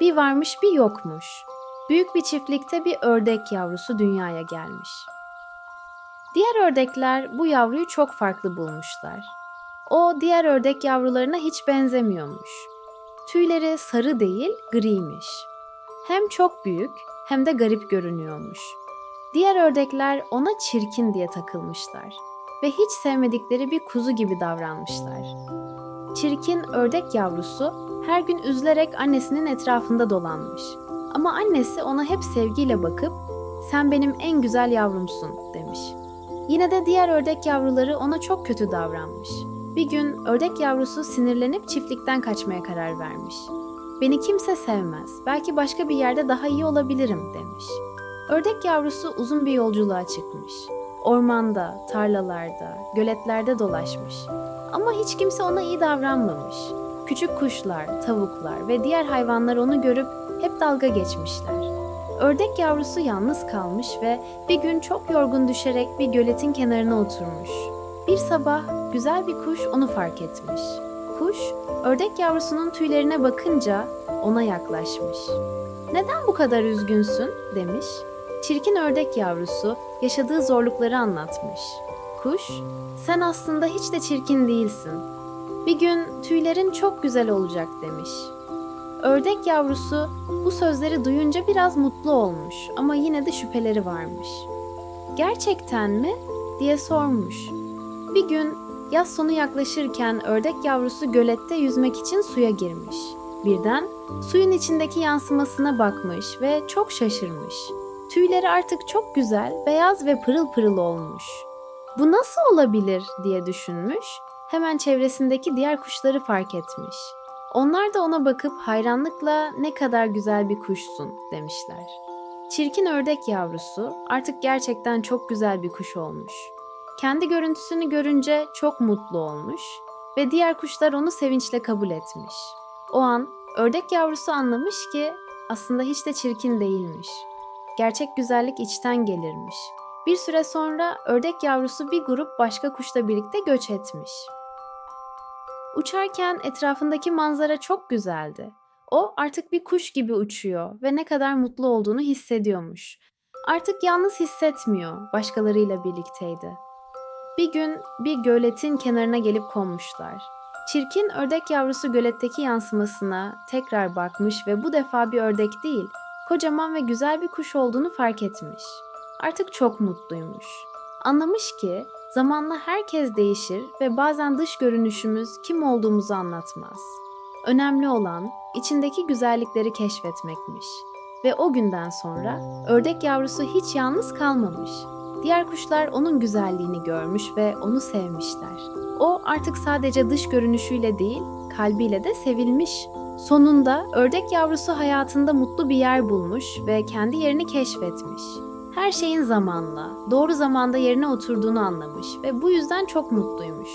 Bir varmış bir yokmuş. Büyük bir çiftlikte bir ördek yavrusu dünyaya gelmiş. Diğer ördekler bu yavruyu çok farklı bulmuşlar. O diğer ördek yavrularına hiç benzemiyormuş. Tüyleri sarı değil, griymiş. Hem çok büyük hem de garip görünüyormuş. Diğer ördekler ona çirkin diye takılmışlar ve hiç sevmedikleri bir kuzu gibi davranmışlar. Çirkin ördek yavrusu her gün üzülerek annesinin etrafında dolanmış. Ama annesi ona hep sevgiyle bakıp "Sen benim en güzel yavrumsun." demiş. Yine de diğer ördek yavruları ona çok kötü davranmış. Bir gün ördek yavrusu sinirlenip çiftlikten kaçmaya karar vermiş. Beni kimse sevmez. Belki başka bir yerde daha iyi olabilirim demiş. Ördek yavrusu uzun bir yolculuğa çıkmış. Ormanda, tarlalarda, göletlerde dolaşmış. Ama hiç kimse ona iyi davranmamış. Küçük kuşlar, tavuklar ve diğer hayvanlar onu görüp hep dalga geçmişler. Ördek yavrusu yalnız kalmış ve bir gün çok yorgun düşerek bir göletin kenarına oturmuş. Bir sabah güzel bir kuş onu fark etmiş. Kuş, ördek yavrusunun tüylerine bakınca ona yaklaşmış. "Neden bu kadar üzgünsün?" demiş. Çirkin ördek yavrusu yaşadığı zorlukları anlatmış. Kuş, "Sen aslında hiç de çirkin değilsin. Bir gün tüylerin çok güzel olacak." demiş. Ördek yavrusu bu sözleri duyunca biraz mutlu olmuş ama yine de şüpheleri varmış. Gerçekten mi? diye sormuş. Bir gün yaz sonu yaklaşırken ördek yavrusu gölette yüzmek için suya girmiş. Birden suyun içindeki yansımasına bakmış ve çok şaşırmış. Tüyleri artık çok güzel, beyaz ve pırıl pırıl olmuş. Bu nasıl olabilir diye düşünmüş. Hemen çevresindeki diğer kuşları fark etmiş. Onlar da ona bakıp hayranlıkla ne kadar güzel bir kuşsun demişler. Çirkin ördek yavrusu artık gerçekten çok güzel bir kuş olmuş. Kendi görüntüsünü görünce çok mutlu olmuş ve diğer kuşlar onu sevinçle kabul etmiş. O an ördek yavrusu anlamış ki aslında hiç de çirkin değilmiş. Gerçek güzellik içten gelirmiş. Bir süre sonra ördek yavrusu bir grup başka kuşla birlikte göç etmiş. Uçarken etrafındaki manzara çok güzeldi. O artık bir kuş gibi uçuyor ve ne kadar mutlu olduğunu hissediyormuş. Artık yalnız hissetmiyor, başkalarıyla birlikteydi. Bir gün bir göletin kenarına gelip konmuşlar. Çirkin ördek yavrusu göletteki yansımasına tekrar bakmış ve bu defa bir ördek değil, kocaman ve güzel bir kuş olduğunu fark etmiş. Artık çok mutluymuş. Anlamış ki zamanla herkes değişir ve bazen dış görünüşümüz kim olduğumuzu anlatmaz. Önemli olan içindeki güzellikleri keşfetmekmiş. Ve o günden sonra ördek yavrusu hiç yalnız kalmamış. Diğer kuşlar onun güzelliğini görmüş ve onu sevmişler. O artık sadece dış görünüşüyle değil, kalbiyle de sevilmiş. Sonunda ördek yavrusu hayatında mutlu bir yer bulmuş ve kendi yerini keşfetmiş. Her şeyin zamanla, doğru zamanda yerine oturduğunu anlamış ve bu yüzden çok mutluymuş.